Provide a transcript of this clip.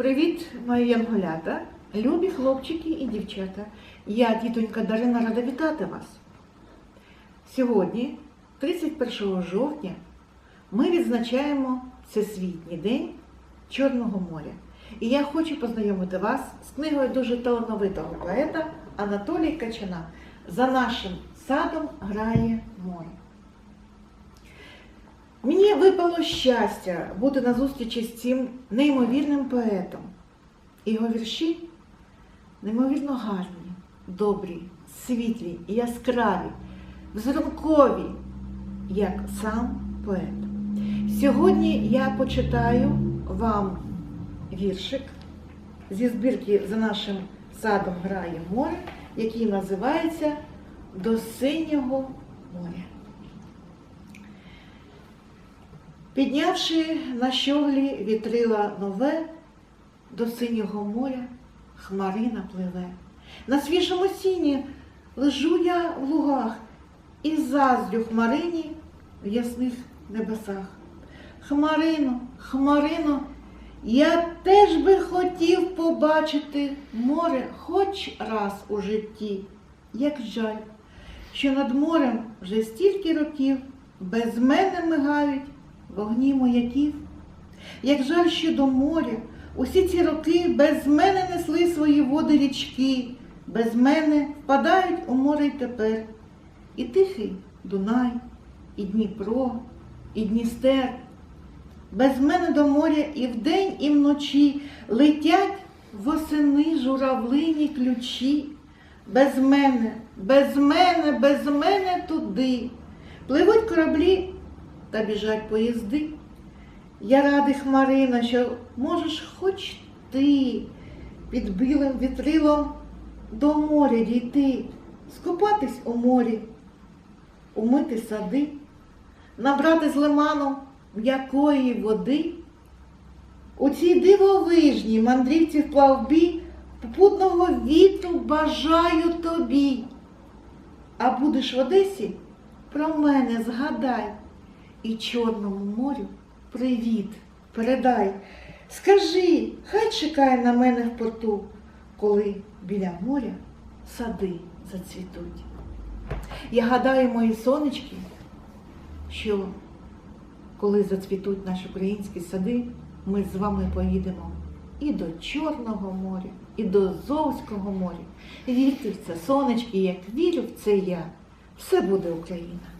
Привіт, мої янголята, любі хлопчики і дівчата. Я, тітонька Дарина, рада вітати вас. Сьогодні, 31 жовтня, ми відзначаємо Всесвітній день Чорного моря. І я хочу познайомити вас з книгою дуже талановитого поета Анатолія Качана За нашим садом грає море. Мені випало щастя бути на зустрічі з цим неймовірним поетом. Його вірші неймовірно гарні, добрі, світлі, яскраві, взрункові, як сам поет. Сьогодні я почитаю вам віршик зі збірки за нашим садом грає море, який називається До синього моря. Піднявши на щоглі вітрила нове, до синього моря хмарина пливе. На свіжому сіні лежу я в лугах і заздрю хмарині в ясних небесах. Хмарино, хмарино, я теж би хотів побачити море хоч раз у житті. Як жаль, що над морем вже стільки років без мене мигають вогні маяків. Як жаль, що до моря усі ці роки без мене несли свої води річки, без мене впадають у море й тепер. І тихий Дунай, і Дніпро, і Дністер. Без мене до моря і вдень, і вночі летять восени журавлині ключі. Без мене, без мене, без мене туди. Пливуть кораблі та біжать поїзди. Я радий, Хмарина, що можеш хоч ти під білим вітрилом до моря дійти, скупатись у морі, умити сади, набрати з лиману м'якої води. У цій дивовижній мандрівці в плавбі попутного вітру бажаю тобі. А будеш в Одесі, про мене згадай і Чорному морю привіт передай. Скажи, хай чекає на мене в порту, коли біля моря сади зацвітуть. Я гадаю, мої сонечки, що коли зацвітуть наші українські сади, ми з вами поїдемо і до Чорного моря, і до Зовського моря. Вірте в це, сонечки, як вірю в це я, все буде Україна.